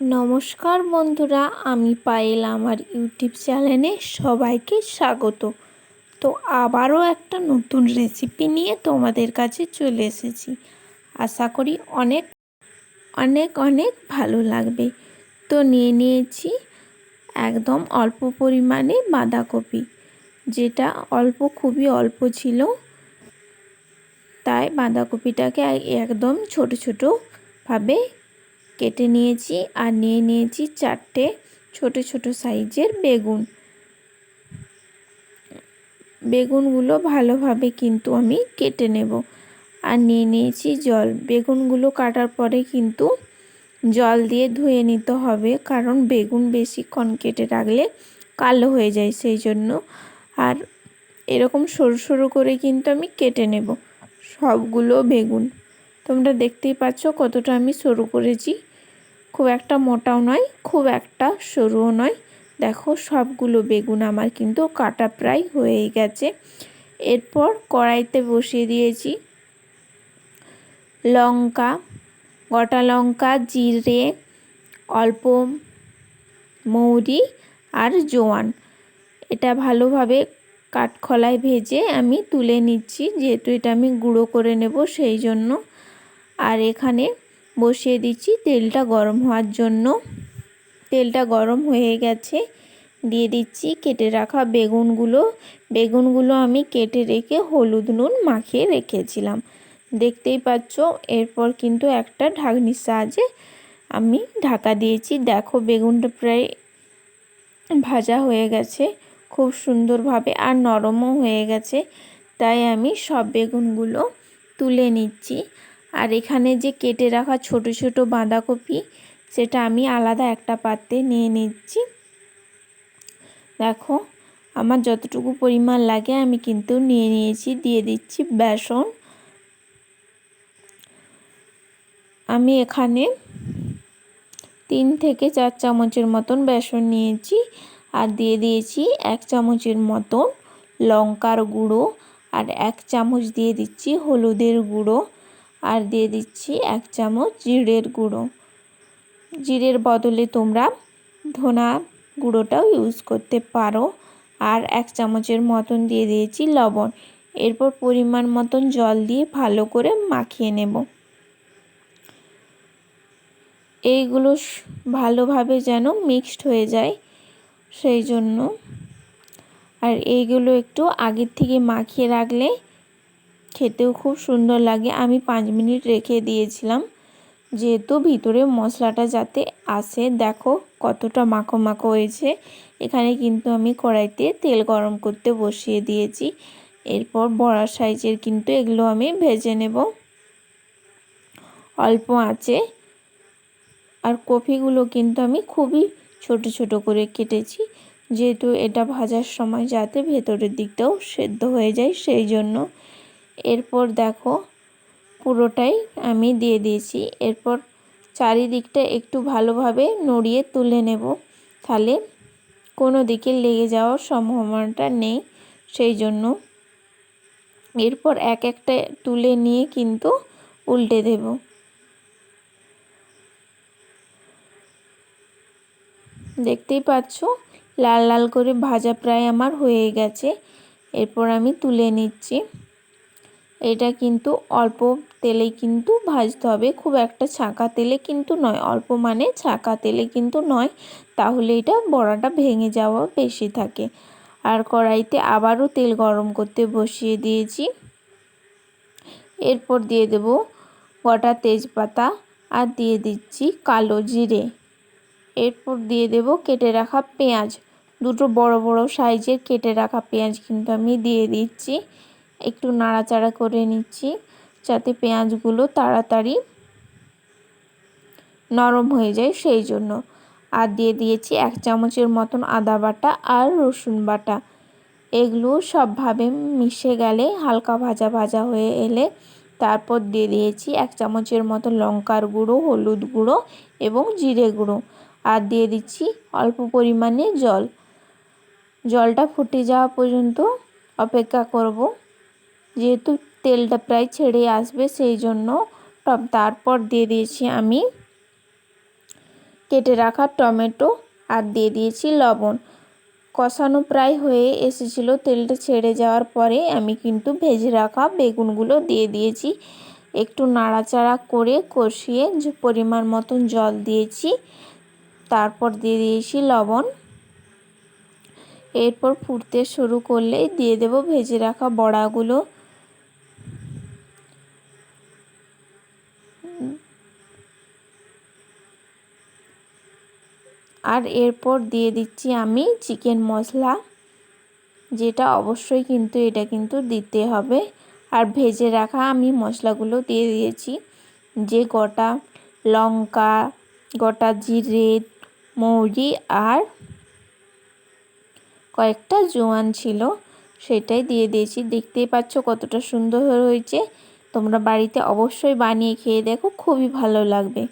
নমস্কার বন্ধুরা, আমি পায়েল আমার ইউটিউব চ্যানেলে সবাইকে স্বাগত। তো আবারও একটা নতুন রেসিপি নিয়ে তোমাদের কাছে চলে এসেছি। আশা করি অনেক অনেক অনেক ভালো লাগবে। তো নিয়ে নিয়েছি একদম অল্প পরিমাণে বাঁধাকপি, যেটা অল্প, খুবই অল্প ছিল। তাই বাঁধাকপিটাকে একদম ছোট ছোটোভাবে কেটে নিয়েছি আর নিয়ে নিয়েছি চারটে ছোট ছোট সাইজের বেগুন। বেগুনগুলো ভালোভাবে কিন্তু আমি কেটে নেব। আর নিয়ে নিয়েছি জল। বেগুনগুলো কাটার পরে কিন্তু জল দিয়ে ধুয়ে নিতে হবে, কারণ বেগুন বেশিক্ষণ কেটে রাখলে কালো হয়ে যায় সেই জন্য। আর এরকম সরু সরু করে কিন্তু আমি কেটে নেব সবগুলো বেগুন। তোমরা দেখতেই পাচ্ছ কতটা আমি সরু করেছি। খুব একটা মোটাও নয়, খুব একটা সরুও নয়। দেখো সবগুলো বেগুন আমার কিন্তু কাটা প্রায় হয়েই গেছে। এরপর কড়াইতে বসিয়ে দিয়েছি লঙ্কা, গোটা লঙ্কা, জিরে, অল্প মৌরি আর জোয়ান। এটা ভালোভাবে কাঠখলায় ভেজে আমি তুলে নিচ্ছি, যেহেতু এটা আমি গুঁড়ো করে নেব সেই জন্য। আর এখানে বসিয়ে দিচ্ছি। তেলটা গরম হওয়ার জন্য। তেলটা গরম হয়ে গেছে। দিয়ে দিচ্ছি কেটে রাখা বেগুনগুলো। বেগুনগুলো আমি কেটে রেখে হলুদ নুন মাখিয়ে রেখেছিলাম। দেখতেই পাচ্ছ, এরপর কিন্তু একটা ঢাকনির সাহায্যে আমি ঢাকা দিয়েছি। দেখো, বেগুনটা প্রায় ভাজা হয়ে গেছে খুব সুন্দরভাবে আর নরমও হয়ে গেছে। তাই আমি সব বেগুনগুলো তুলে নিচ্ছি। আর এখানে যে কেটে রাখা ছোট ছোট বাঁধাকপি, সেটা আমি আলাদা একটা পাত্রে নিয়ে নিচ্ছি। দেখো, আমার যতটুকু পরিমাণ লাগে আমি কিন্তু নিয়ে নিয়েছি, দিয়ে দিচ্ছি বেসন। আমি এখানে তিন থেকে চার চামচের মতন বেসন নিয়েছি আর দিয়ে দিয়েছি এক চামচের মতন লঙ্কার গুঁড়ো আর এক চামচ দিয়ে দিচ্ছি হলুদের গুঁড়ো। আর দিয়ে দিচ্ছি এক চামচ জিরের গুঁড়ো। জিরের বদলে তোমরা ধনা গুঁড়োটাও ইউজ করতে পারো। আর এক চামচের মতন দিয়ে দিয়েছি লবণ। এরপর পরিমাণ মতন জল দিয়ে ভালো করে মাখিয়ে নেব। এইগুলো ভালোভাবে যেন মিক্সড হয়ে যায় সেই জন্য। আর এইগুলো একটু আগের থেকে মাখিয়ে রাখলে খেতেও খুব সুন্দর লাগে। আমি পাঁচ মিনিট রেখে দিয়েছিলাম। যেহেতু ভিতরে মশলাটা যাতে আসে, দেখো কতটা মাখো মাখো হয়েছে। এখানে কিন্তু আমি কড়াইতে তেল গরম করতে বসিয়ে দিয়েছি। এরপর বড়া সাইজের কিন্তু এগুলো আমি ভেজে নেব। অল্প আঁচে। আর কফিগুলো কিন্তু আমি খুবই ছোট ছোট করে কেটেছি। যেহেতু এটা ভাজার সময় যাতে ভেতরের দিকটাও সেদ্ধ হয়ে যায়, সেই জন্য এরপর দেখো পুরোটাই আমি দিয়ে দিয়েছি। এরপর চারিদিকটা একটু ভালোভাবে নড়িয়ে তুলে নেব। তাহলে কোনো দিকে লেগে যাওয়ার সম্ভাবনাটা নেই সেই জন্য। এরপর এক একটা তুলে নিয়ে কিন্তু উল্টে দেব। দেখতেই পাচ্ছ, লাল লাল করে ভাজা প্রায় আমার হয়ে গেছে। এরপর আমি তুলে নিচ্ছি। এটা কিন্তু অল্প তেলে কিন্তু ভাজতে হবে। খুব একটা ছাঁকা তেলে কিন্তু নয়, অল্প মানে ছাঁকা তেলে কিন্তু নয়। তাহলে এটা বড়াটা ভেঙে যাওয়া বেশি থাকে। আর কড়াইতে আবারও তেল গরম করতে বসিয়ে দিয়েছি। এরপর দিয়ে দেব গোটা তেজপাতা আর দিয়ে দিচ্ছি কালো জিরে। এরপর দিয়ে দেব কেটে রাখা পেঁয়াজ। দুটো বড় বড় সাইজের কেটে রাখা পেঁয়াজ কিন্তু আমি দিয়ে দিচ্ছি। একটু নাড়াচাড়া করে নিচ্ছি যাতে পেঁয়াজগুলো তাড়াতাড়ি নরম হয়ে যায় সেই জন্য। আর দিয়ে দিয়েছি এক চামচের মতন আদা বাটা আর রসুন বাটা। এগুলো সবভাবে মিশে গেলে হালকা ভাজা ভাজা হয়ে এলে তারপর দিয়ে দিয়েছি এক চামচের মতো লঙ্কার গুঁড়ো, হলুদ গুঁড়ো এবং জিরে গুঁড়ো। আর দিয়ে দিচ্ছি অল্প পরিমাণে জল। জলটা ফুটে যাওয়া পর্যন্ত অপেক্ষা করব। যেহেতু তেলটা প্রায় ছেড়ে আসবে, সেই জন্য তারপর দিয়ে দিয়েছি আমি কেটে রাখা টমেটো আর দিয়ে দিয়েছি লবণ। কষানো প্রায় হয়ে এসেছিল, তেলটা ছেড়ে যাওয়ার পরে আমি কিন্তু ভেজে রাখা বেগুনগুলো দিয়ে দিয়েছি। একটু নাড়াচাড়া করে কষিয়ে পরিমাণ মতন জল দিয়েছি। তারপর দিয়ে দিয়েছি লবণ। এরপর ফুটতে শুরু করলে দিয়ে দেব ভেজে রাখা বড়াগুলো। আর এরপর দিয়ে দিচ্ছি আমি চিকেন মশলা, যেটা অবশ্যই কিন্তু এটা কিন্তু দিতে হবে। আর ভেজে রাখা আমি মশলাগুলো দিয়ে দিয়েছি, যে গোটা লঙ্কা, গোটা জিরে, মৌরি আর কয়েকটা জোয়ান ছিল, সেটাই দিয়ে দিয়েছি। দেখতেই পাচ্ছ কতটা সুন্দর হয়েছে। তোমরা বাড়িতে অবশ্যই বানিয়ে খেয়ে দেখো খুবই ভালো লাগবে।